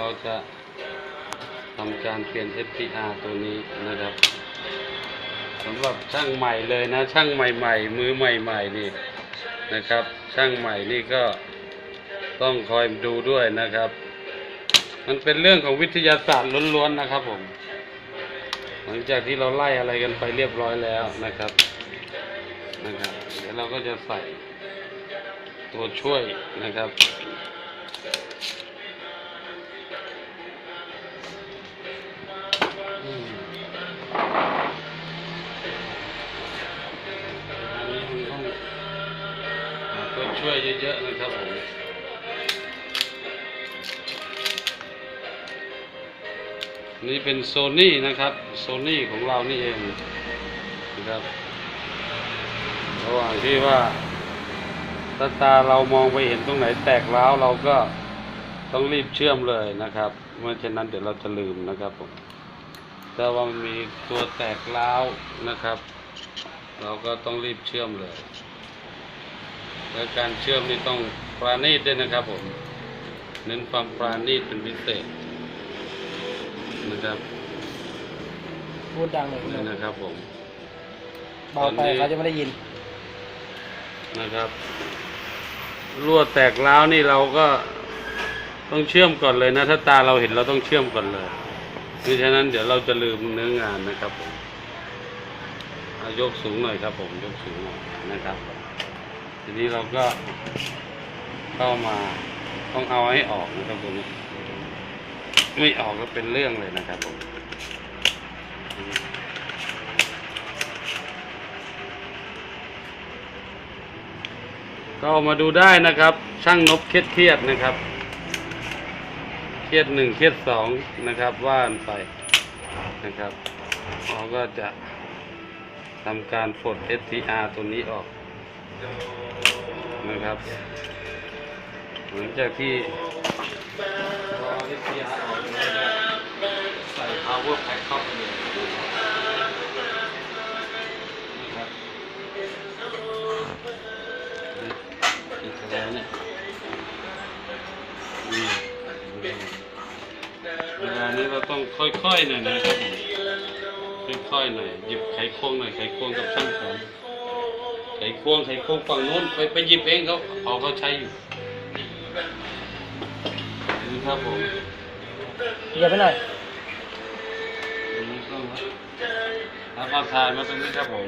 เราจะทำการเปลี่ยน SPR ตัวนี้นะครับสำหรับช่างใหม่เลยนะ ช่างใหม่ ๆ มือใหม่ ๆ นี่นะครับ ช่างใหม่นี่ก็ต้องคอยดูด้วยนะครับ มันเป็นเรื่องของวิทยาศาสตร์ล้วนๆนะครับผม หลังจากที่เราไล่อะไรกันไปเรียบร้อยแล้วนะครับนะครับ เดี๋ยวเราก็จะใส่ตัวช่วยนะครับ ช่วยเยอะๆนะครับผมนี่เป็นโซนี่นะครับโซนี่ของเรานี่เองนะครับระหว่างที่ว่าถ้าตาเรามองไปเห็นตรงไหนแตกร้าวเราก็ต้องรีบเชื่อมเลยนะครับเมื่อเช่นนั้นเดี๋ยวเราจะลืมนะครับผมถ้าว่ามันมีตัวแตกร้าวนะครับ เราก็ต้องรีบเชื่อมเลย และการเชื่อมนี่ต้องปราณีตด้วยนะครับผม เน้นความปราณีตเป็นพิเศษนะครับพูดดังหน่อยคุณนี่นพนะครับผมเบาไปเขาจะไม่ได้ยิน นะครับรั่วแตกร้าวนี่เราก็ต้องเชื่อมก่อนเลยนะ ถ้าตาเราเห็นเราต้องเชื่อมก่อนเลยมิฉะนั้นเดี๋ยวเราจะลืมเนื้องานนะครับผมเอายกสูงหน่อยครับผมยกสูงหน่อยนะครับ ทีนี้เราก็เข้ามาต้องเอาให้ออกนะครับผมไม่ออกก็เป็นเรื่องเลยนะครับผมก็เอามาดูได้นะครับ ช่างนบเครียดเครียดนะครับ เครียดหนึ่งเครียดสองนะครับว่านไปนะครับเราก็จะทำการปลด STR ตัวนี้ออก นะครับหลังจากที่เราเอา STR ออกเราจะใส่ power pack เข้าไปเลยนะครับอีกแล้วเนี่ยเวลานี้เราต้องค่อยๆหน่อยนะครับค่อยๆหน่อยหยิบไขควงหน่อยไขควงกับช่างผม ไขควงไขควงฝั่งนู้นไปไปหยิบเองเขาเอาเขาใช้อยู่นี่ครับผมเดี๋ยวไปหน่อยอันนี้ก็รับประทานมาตรงนี้ครับผม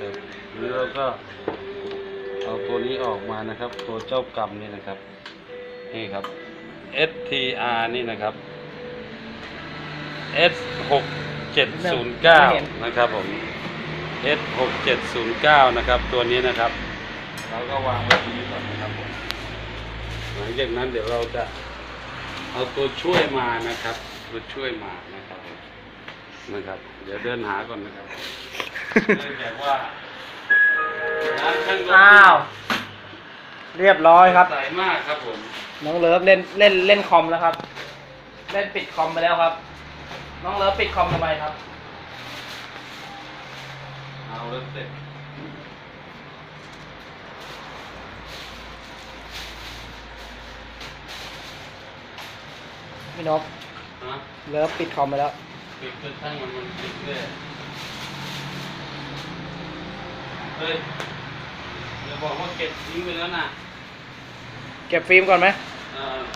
ครับนี่เราก็เอาตัวนี้ออกมานะครับ ตัวเจ้ากรรมนี่นะครับ นี่ครับ STR นี่นะครับ S 6 7 0 9 นะครับผม S 6 7 0 9 นะครับตัวนี้นะครับเราก็วางไว้ตรงนี้ก่อนนะครับผมหลังจากนั้นเดี๋ยวเราจะเอาตัวช่วยมานะครับ ตัวช่วยมานะครับผมนะครับ เดี๋ยวเดินหาก่อนนะครับเนื่องจากว่าร้านช่างรถอ้าวเรียบร้อยครับ ใสมากครับผมน้องเลิฟเล่นเล่นเล่นคอมแล้วครับ เล่นปิดคอมไปแล้วครับ น้องเลิฟปิดคอมทำไมครับ เอาแล้วเสร็จพี่นพฮะเลิฟปิดคอมไปแล้ว ปิดจนช่างมันมันปิดเลยเฮ้ยอย่าบอกว่าเก็บทิ้งไปแล้วนะเก็บฟิล์มก่อนไหมเ